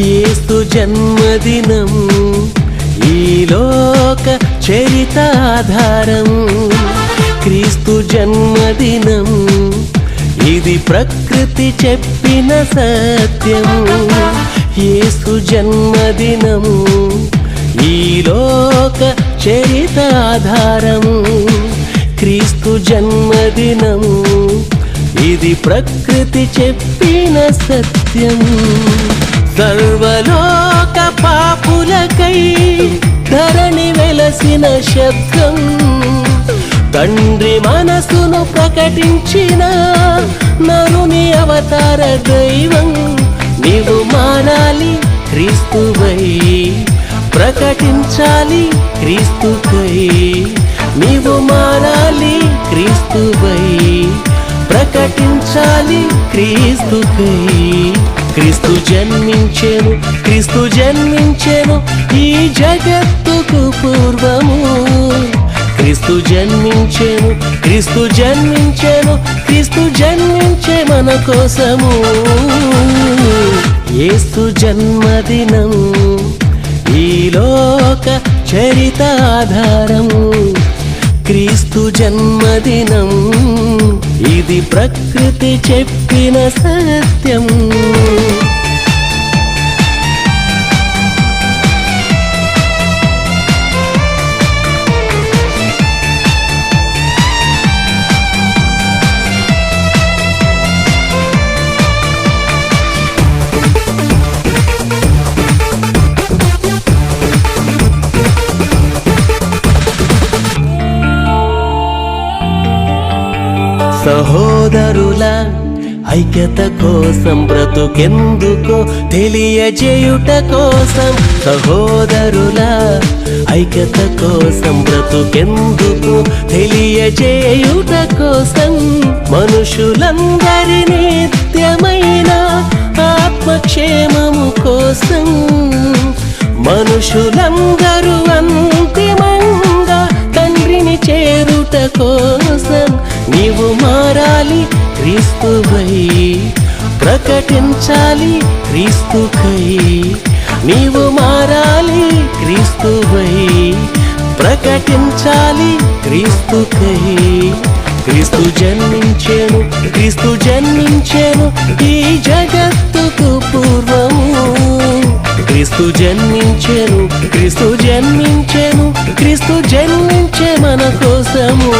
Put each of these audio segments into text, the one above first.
ఏస్తు జన్మదినం. ఈ లోక చరితాధారం. క్రీస్తు జన్మదినం. ఇది ప్రకృతి చెప్పిన సత్యం. ఏసు జన్మదినం. ఈ లోక చరితాధారం. క్రీస్తు జన్మదినం. ఇది ప్రకృతి చెప్పిన సత్యం. సర్వలోక పాపులకై ధరణి వెలసిన శబ్దం. తండ్రి మనసును ప్రకటించిన నరుని అవతార దైవం. నీవు మారాలి క్రీస్తువై ప్రకటించాలి క్రీస్తుకై. నీవు మారాలి క్రీస్తువై ప్రకటించాలి క్రీస్తుకై. క్రీస్తు జన్మించేను క్రీస్తు జన్మించేను ఈ జగత్తుకు పూర్వము. క్రీస్తు జన్మించేను క్రీస్తు జన్మించేను క్రీస్తు జన్మించే మన కోసము. ఏస్తు జన్మదినం ఈ లోక చరిత క్రీస్తు జన్మదినం ఇది ప్రకృతి చెప్పిన సత్యం సహోదరుల ఐక్యత కోసం బ్రతుకెందుకో తెలియజేయుట కోసం సహోదరుల ఐక్యత కోసం బ్రతుకెందుకు తెలియజేయుట కోసం మనుషులందరి నిత్యమైన ఆత్మక్షేమము కోసం మనుషులందరూ అంతిమంగా తండ్రిని చేరుట కోసం నీవు మారాలి క్రీస్తువై ప్రకటించాలి క్రీస్తుకై. నీవు మారాలి క్రీస్తువై ప్రకటించాలి క్రీస్తుకై. క్రీస్తు జన్మించెను క్రీస్తు జన్మించెను ఈ జగత్తుకు పూర్వము. క్రీస్తు జన్మించెను క్రీస్తు జన్మించెను క్రీస్తు జన్మించే మన కోసము.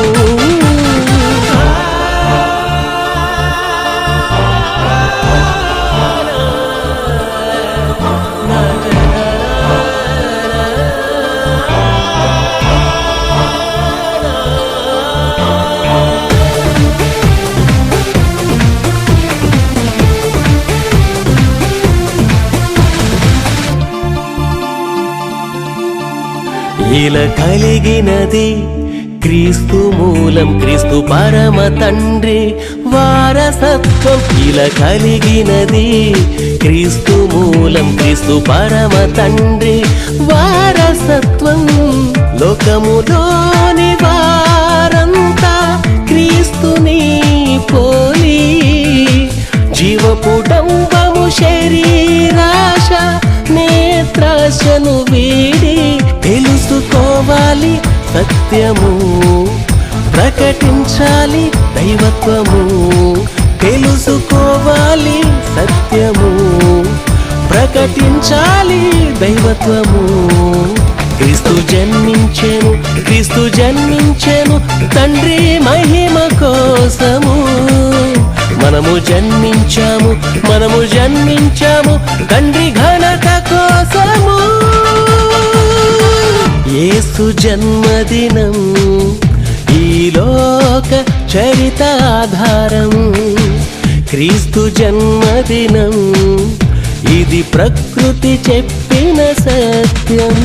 ఇలా కలిగినది క్రీస్తు మూలం క్రీస్తు పరమ తండ్రి వారసత్వం ఇలా కలిగినది. క్రీస్తు మూలం క్రీస్తు పరమ తండ్రి వారసత్వం లోకములోని వారంతా క్రీస్తుని పోలి జీవపుటంబము శరీరం. నేత్రాశను వీడి తెలుసుకోవాలి సత్యము. ప్రకటించాలి దైవత్వము. తెలుసుకోవాలి సత్యము. ప్రకటించాలి దైవత్వము. క్రీస్తు జన్మించెను క్రీస్తు జన్మించెను తండ్రి మహిమ కోసము. మనము జన్మించాము మనము జన్మించాము తండ్రి ఘనత కోసము ఏసు జన్మదినం ఈ లోక చరితాధారం క్రీస్తు జన్మదినం ఇది ప్రకృతి చెప్పిన సత్యం.